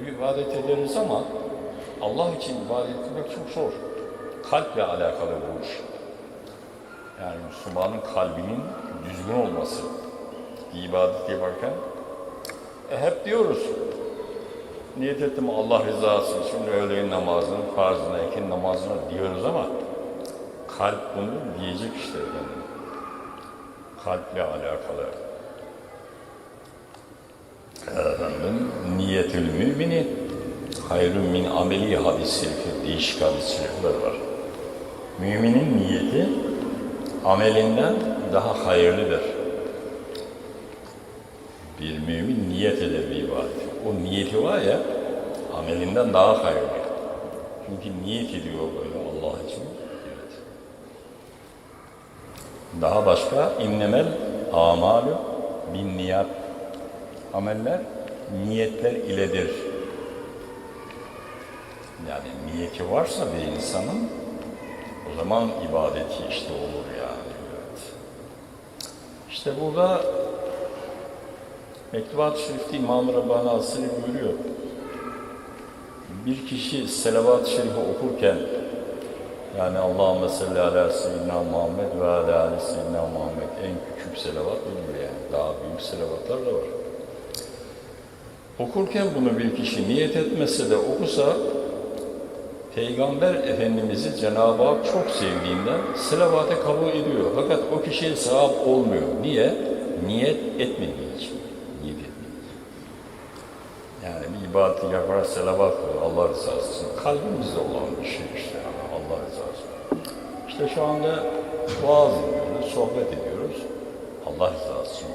Bir ibadet ederiz ama Allah için ibadet etmek çok zor. Kalple alakalı bu iş. Yani Müslümanın kalbinin düzgün olması. İbadet yaparken e, hep diyoruz niyet ettim Allah rızası için öğleyin namazını, farzını, ekin namazını diyoruz ama kalp bunu diyecek işte efendim. Kalple alakalı. Efendim, niyetül mümini hayrun min ameli hadis-i değişik şerifler var. Müminin niyeti amelinden daha hayırlıdır. Bir mümin niyet eder bir ibadet. O niyeti var ya, amelinden daha hayırlı. Çünkü niyet ediyor böyle Allah için. Evet. Daha başka innemel amalu bin niyat ameller niyetler iledir. Yani niyeti varsa bir insanın o zaman ibadeti işte olur yani. Evet. İşte burada Mektubat-ı Şerif'te İmam-ı Rabbani buyuruyor. Bir kişi Selavat-ı Şerif'i okurken yani Allahümme salli ala seyyidina Muhammed ve ala ali seyyidina Muhammed en küçük selavat budur yani. Daha büyük selavatlar da var. Okurken bunu bir kişi niyet etmese de okusa Peygamber Efendimiz'i Cenab-ı Hak çok sevdiğinden selavatı kabul ediyor. Fakat o kişiye sevap olmuyor. Niye? Niyet etmediği için. Niyet etmediği. Yani bir ibadeti yapar, selavat Allah rızası için. Kalbimizde olan bir şey işte. Allah rızası. İşte şu anda vaaz sohbet ediyoruz. Allah rızası için.